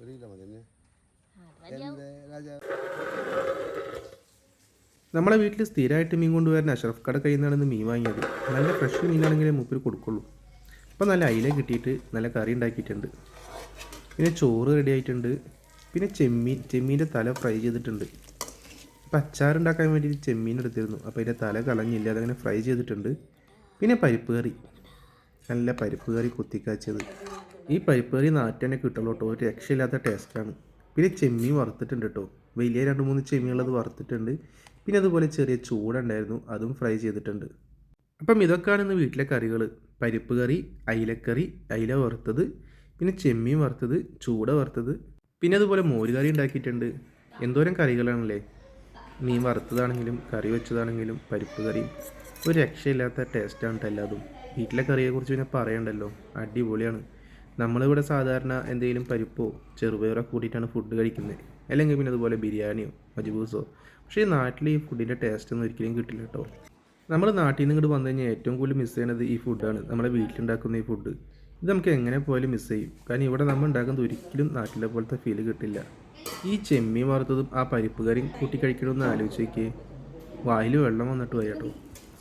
ഒരു കിലോ മതി തന്നെ നമ്മളെ വീട്ടിൽ സ്ഥിരമായിട്ട് മീൻ കൊണ്ടുവരുന്ന അഷറഫ് കട കയ്യിൽ നിന്നാണ് മീൻ വാങ്ങിയത്. നല്ല ഫ്രഷ് മീനാണെങ്കിലേ മൂപ്പര് കൊടുക്കുള്ളൂ. ഇപ്പം നല്ല അയില കിട്ടിയിട്ട് നല്ല കറി ഉണ്ടാക്കിയിട്ടുണ്ട്. പിന്നെ ചോറ് റെഡി ആയിട്ടുണ്ട്. പിന്നെ ചെമ്മീൻ ചെമ്മീന്റെ തല ഫ്രൈ ചെയ്തിട്ടുണ്ട്. അപ്പോൾ അച്ചാറുണ്ടാക്കാൻ വേണ്ടിയിട്ട് ചെമ്മീൻ എടുത്തിരുന്നു. അപ്പോൾ അതിന്റെ തല കളഞ്ഞില്ല അതങ്ങനെ ഫ്രൈ ചെയ്തിട്ടുണ്ട്. പിന്നെ പരിപ്പ് കറി. നല്ല പരിപ്പ് കറി കുത്തിക്കാച്ചത്. ഈ പരിപ്പ് കറി നാട്ടിൽ തന്നെ കിട്ടുള്ളൂ കേട്ടോ ഒരു രക്ഷയില്ലാത്ത ടേസ്റ്റാണ് പിന്നെ ചെമ്മീൻ വറുത്തിട്ടുണ്ട് കേട്ടോ വലിയ രണ്ട് മൂന്ന് ചെമ്മീനുള്ളത് വറുത്തിട്ടുണ്ട്. പിന്നെ അതുപോലെ ചെറിയ ചൂടുണ്ടായിരുന്നു. അതും ഫ്രൈ ചെയ്തിട്ടുണ്ട്. അപ്പം ഇതൊക്കെയാണ് ഇന്ന് വീട്ടിലെ കറികൾ പരിപ്പ് കറി അയിലക്കറി അയില വറുത്തത് പിന്നെ ചെമ്മീൻ വറുത്തത് ചൂട വറുത്തത് പിന്നെ അതുപോലെ മോര് കറി ഉണ്ടാക്കിയിട്ടുണ്ട്. എന്തോരം കറികളാണല്ലേ? മീൻ വറുത്തതാണെങ്കിലും കറി വെച്ചതാണെങ്കിലും പരിപ്പ് കറി. ഒരു രക്ഷയില്ലാത്ത ടേസ്റ്റാണ് എല്ലാതും. വീട്ടിലെ കറിയെക്കുറിച്ച് പിന്നെ പറയണ്ടല്ലോ. അടിപൊളിയാണ്. നമ്മളിവിടെ സാധാരണ എന്തെങ്കിലും പരിപ്പോ ചെറുപയറോ കൂട്ടിയിട്ടാണ് ഫുഡ് കഴിക്കുന്നത് അല്ലെങ്കിൽ പിന്നെ അതുപോലെ ബിരിയാണിയോ മജ്ബൂസോ പക്ഷേ ഈ നാട്ടിൽ ഈ ഫുഡിന്റെ ടേസ്റ്റ് ഒന്നും ഒരിക്കലും കിട്ടില്ല കേട്ടോ നമ്മൾ നാട്ടിൽ നിന്ന് ഇങ്ങോട്ട് വന്നു കഴിഞ്ഞാൽ ഏറ്റവും കൂടുതൽ മിസ് ചെയ്യണത് ഈ ഫുഡാണ് നമ്മുടെ വീട്ടിലുണ്ടാക്കുന്ന ഈ ഫുഡ് ഇത് നമുക്ക് എങ്ങനെ പോയാലും മിസ് ചെയ്യും. കാരണം ഇവിടെ നമ്മൾ ഉണ്ടാക്കുന്നത് ഒരിക്കലും നാട്ടിലെ പോലത്തെ ഫീൽ കിട്ടില്ല. ഈ ചെമ്മീൻ വറുത്തതും ആ പരിപ്പ് കറിയും കൂട്ടി കഴിക്കണമെന്ന് ആലോചിച്ച് നോക്കിയേ. വായിൽ വെള്ളം വന്നിട്ട് പോയി കേട്ടോ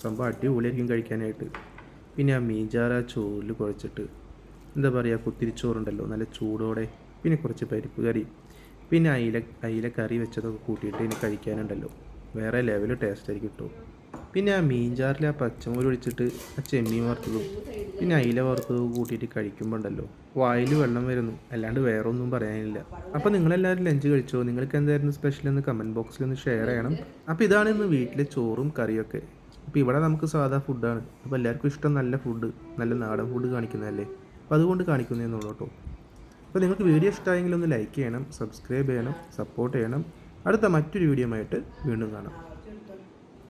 സംഭവം അടിപൊളിയായിരിക്കും കഴിക്കാനായിട്ട്. പിന്നെ ആ മീൻചാറ ചോറിൽ കുഴച്ചിട്ട്. എന്താ പറയുക കുത്തിരിച്ചോറുണ്ടല്ലോ നല്ല ചൂടോടെ പിന്നെ കുറച്ച് പരിപ്പ് കറി പിന്നെ അയില അയില കറി വെച്ചതൊക്കെ കൂട്ടിയിട്ട് ഇനി കഴിക്കാനുണ്ടല്ലോ. വേറെ ലെവൽ ടേസ്റ്റ് ആയിരിക്കും കിട്ടും പിന്നെ ആ മീൻചാറിൽ ആ പച്ചമുളക് ഒഴിച്ചിട്ട് ആ ചെമ്മീൻ വറുത്തതും പിന്നെ അയില വറുത്തതും കൂട്ടിയിട്ട് കഴിക്കുമ്പോൾ ഉണ്ടല്ലോ വായിൽ വെള്ളം വരുന്നു. അല്ലാണ്ട് വേറെ ഒന്നും പറയാനില്ല. അപ്പോൾ നിങ്ങളെല്ലാവരും ലഞ്ച് കഴിച്ചോ? നിങ്ങൾക്ക് എന്തായിരുന്നു സ്പെഷ്യൽ എന്ന് കമന്റ് ബോക്സിൽ ഒന്ന് ഷെയർ ചെയ്യണം. അപ്പോൾ ഇതാണ് ഇന്ന് വീട്ടിലെ ചോറും കറിയൊക്കെ. അപ്പോൾ ഇവിടെ നമുക്ക് സാധാ ഫുഡാണ് അപ്പോൾ എല്ലാവർക്കും ഇഷ്ടം നല്ല ഫുഡ് നല്ല നാടൻ ഫുഡ് കാണിക്കുന്നതല്ലേ? അപ്പോൾ അതുകൊണ്ട് കാണിക്കുന്നതെന്നുള്ളൂ കേട്ടോ. അപ്പോൾ നിങ്ങൾക്ക് വീഡിയോ ഇഷ്ടമായെങ്കിൽ ഒന്ന് ലൈക്ക് ചെയ്യണം സബ്സ്ക്രൈബ് ചെയ്യണം സപ്പോർട്ട് ചെയ്യണം. അടുത്ത മറ്റൊരു വീഡിയോ ആയിട്ട് വീണ്ടും കാണാം.